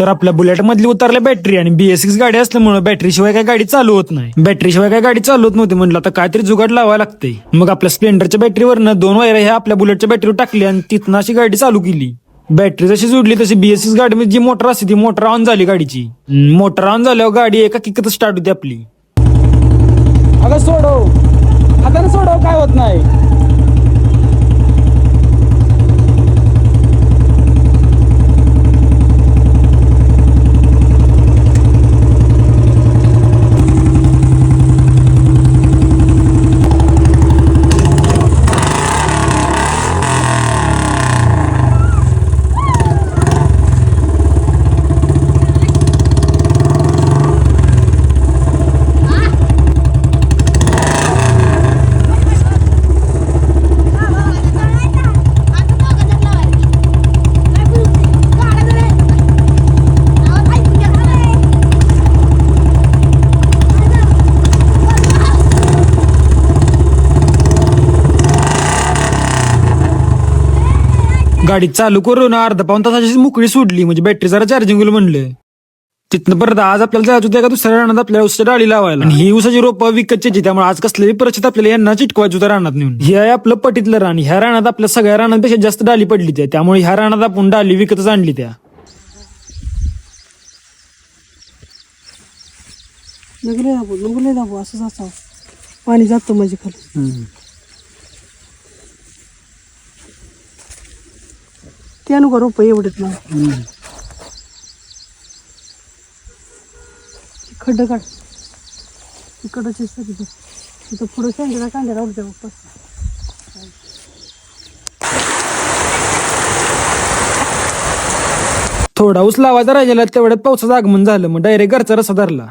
तर आपल्या बुलेट मधली उतरल्या बॅटरी आणि बीएस सिक्स गाडी असल्यामुळे बॅटरी शिवाय काय गाडी चालू होत नाही. बॅटरी शिवाय काय गाडी चालू होत नव्हती म्हणलं आता काहीतरी जुगाड लावायला लागते मग आपल्या स्प्लेंडरच्या बॅटरीवरनं दोन वायर ह्या आपल्या बुलेटच्या बॅटरीवर टाकली आणि तिथनं अशी गाडी चालू केली. बॅटरी जशी जुडली तशी बीएस सिक्स गाडीमध्ये जी मोटर असते ती मोटर ऑन झाली गाडीची. मोटर ऑन झाल्यावर गाडी एका किकत स्टार्ट होती आपली. अगं सोडव. आता सोडव काय होत नाही. गाडी चालू करून अर्धा पाऊन तासाची मोकळी सोडली म्हणजे बॅटरी जरा चार्जिंग होईल म्हणलं. तिथनं परत आज आपल्याला जायचं होतं एका दुसऱ्या रानात आपल्याला उसाच्या डाळी लावायला. आणि ही उसाची रोपं विकतची त्यामुळे आज कसल्याही परिस्थिती आपल्याला यांना चिटकवायचं होतं रानात नेऊन. हे आहे आपलं पटीतलं रान. ह्या रानात आपल्या सगळ्या रानांपेक्षा जास्त डाली पडली त्या. त्यामुळे ह्या रानात आपण डाली विकतच आणली त्या. नगले दाबू नगले दाबू असंच असावं. पाणी जातं माझे खाली ते नको रोप एवढेच ना खड्ड काढ. इकडच तिथं. पुढं शेंगला कांद्या राहू द्या बाप्पा. थोडा ऊस लावायचा राहिला तेवढ्यात पावसाचं आगमन झालं मग डायरेक्ट घरचा रसा धरला.